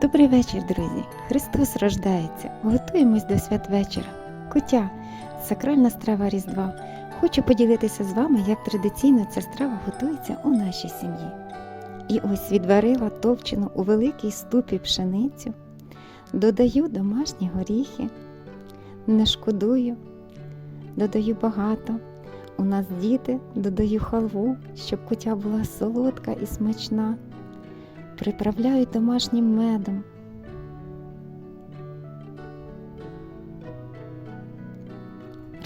Добрий вечір, друзі! Христос рождається. Готуємось до святвечора. Кутя сакральна страва Різдва. Хочу поділитися з вами, як традиційно ця страва готується у нашій сім'ї. І ось відварила товчену у великій ступі пшеницю, додаю домашні горіхи, не шкодую, додаю багато. У нас діти, додаю халву, щоб кутя була солодка і смачна. Приправляю домашнім медом.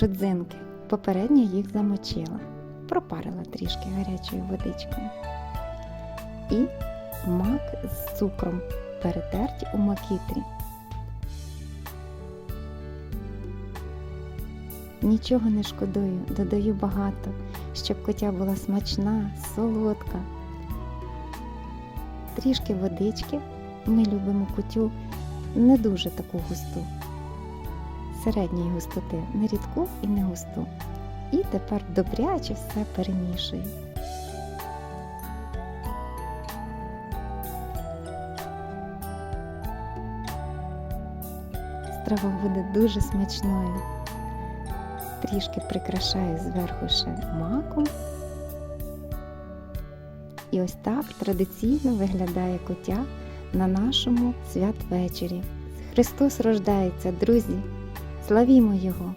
Родзинки. Попередньо їх замочила, пропарила трішки гарячою водичкою. І мак з цукром перетерті у макітрі. Нічого не шкодую, додаю багато, щоб котя була смачна, солодка. Трішки водички. Ми любимо кутю не дуже таку густу, середньої густоти, не рідку і не густу. І тепер добряче все перемішую. Страва буде дуже смачною. Трішки прикрашаю зверху ще маком. І ось так традиційно виглядає котя на нашому святвечері. Христос рождається, друзі! Славімо Його!